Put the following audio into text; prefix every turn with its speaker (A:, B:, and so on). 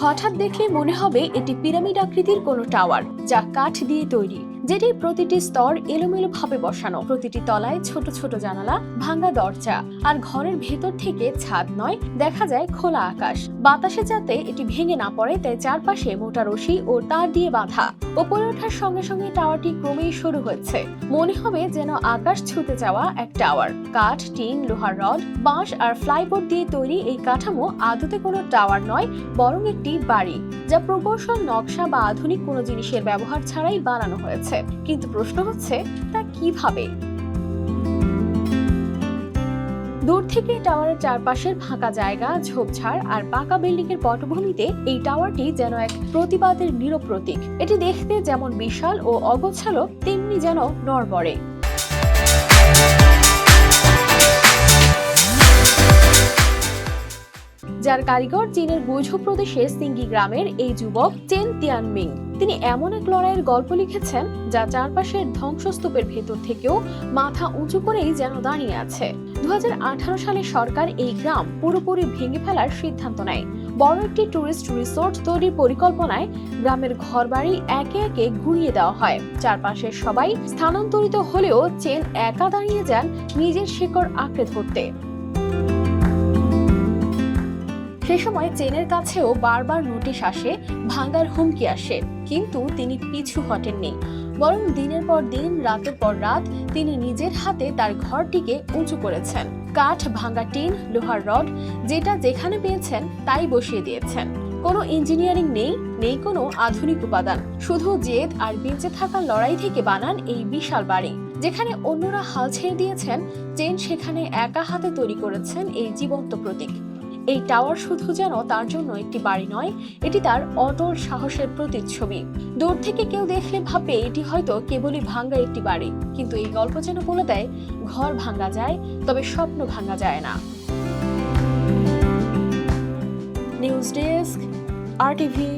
A: হঠাৎ দেখলে মনে হবে এটি পিরামিড আকৃতির কোনো টাওয়ার যা কাঠ দিয়ে তৈরি। যেটির প্রতিটি স্তর এলোমেলো ভাবে বসানো। প্রতিটি তলায় ছোট ছোট জানালা, ভাঙা দরজা আর ঘরের ভেতর থেকে ছাদ নয়, দেখা যায় খোলা আকাশ। বাতাসে যাতে এটি ভেঙে না পড়ে, তাই চারপাশে মোটা রশি ও তার দিয়ে বাঁধা। ওপরে ওঠার সঙ্গে সঙ্গে টাওয়ারটি ক্রমেই শুরু হচ্ছে মনে হবে যেন আকাশ ছুতে যাওয়া এক টাওয়ার। কাঠ, টিন, লোহার রড, বাঁশ আর ফ্লাইবোর্ড দিয়ে তৈরি এই কাঠামো আদতে কোনো টাওয়ার নয়, বরং একটি বাড়ি, যা প্রকৌশল, নকশা বা আধুনিক কোনো জিনিসের ব্যবহার ছাড়াই বানানো হয়েছে। কিন্তু প্রশ্ন হচ্ছে, তা কীভাবে? দূর থেকে টাওয়ারের চারপাশের ফাঁকা জায়গা, ঝোপঝাড় আর পাকা বিল্ডিং এর পটভূমিতে এই টাওয়ারটি যেন এক প্রতিবাদের নীরব প্রতীক। এটি দেখতে যেমন বিশাল ও অগোছালো, তেমনি যেন নড়বড়ে। যার কারিগর চীনের গুইঝু প্রদেশের সিঙ্গি গ্রামের এই যুবক চেন তিয়ানমিং। তিনি এমন এক লড়াইয়ের গল্প লিখেছেন, যা চারপাশের ধ্বংসস্তূপের ভেতর থেকেও মাথা উঁচু করেই যেন দাঁড়িয়ে আছে। দু হাজার আঠারো সালে সরকার এই গ্রাম পুরোপুরি ভেঙে ফেলার সিদ্ধান্ত নেয়। বড় একটি টুরিস্ট রিসোর্ট তৈরির পরিকল্পনায় গ্রামের ঘরবাড়ি একে একে ঘুরিয়ে দেওয়া হয়। চারপাশের সবাই স্থানান্তরিত হলেও চেন একা দাঁড়িয়ে যান নিজের শেকড় আঁকড়ে ধরতে। সে সময় চেনের কাছেও বারবার নোটিশ আসে ভাঙ্গার হুমকি আসে। কিন্তু তিনি পিছু হটেননি। বরং দিনের পর দিন, রাতের পর রাত, তিনি নিজের হাতে তার ঘরটিকে উঁচু করেছেন। কাঠ ভাঙ্গা টিন, লোহার রড, যেটা যেখানে পেয়েছেন, তাই বসিয়ে দিয়েছেন। কোনো ইঞ্জিনিয়ারিং নেই নেই কোনো আধুনিক উপাদান। শুধু জেদ আর বেঁচে থাকার লড়াই থেকে বানান এই বিশাল বাড়ি। যেখানে অন্যরা হাল ছেড়ে দিয়েছেন, চেন সেখানে একা হাতে তৈরি করেছেন এই জীবন্ত প্রতীক। এই টাওয়ার শুধু যেন তার জন্য একটি বাড়ি নয়, এটি তার অটল সাহসের প্রতিচ্ছবি। দূর থেকে কেউ দেখলে ভাবে এটি হয়তো কেবলই ভাঙ্গা একটি বাড়ি, কিন্তু এই গল্প যেন বলে দেয়, ঘর ভাঙ্গা যায়, তবে স্বপ্ন ভাঙ্গা যায় না। News desk, R TV.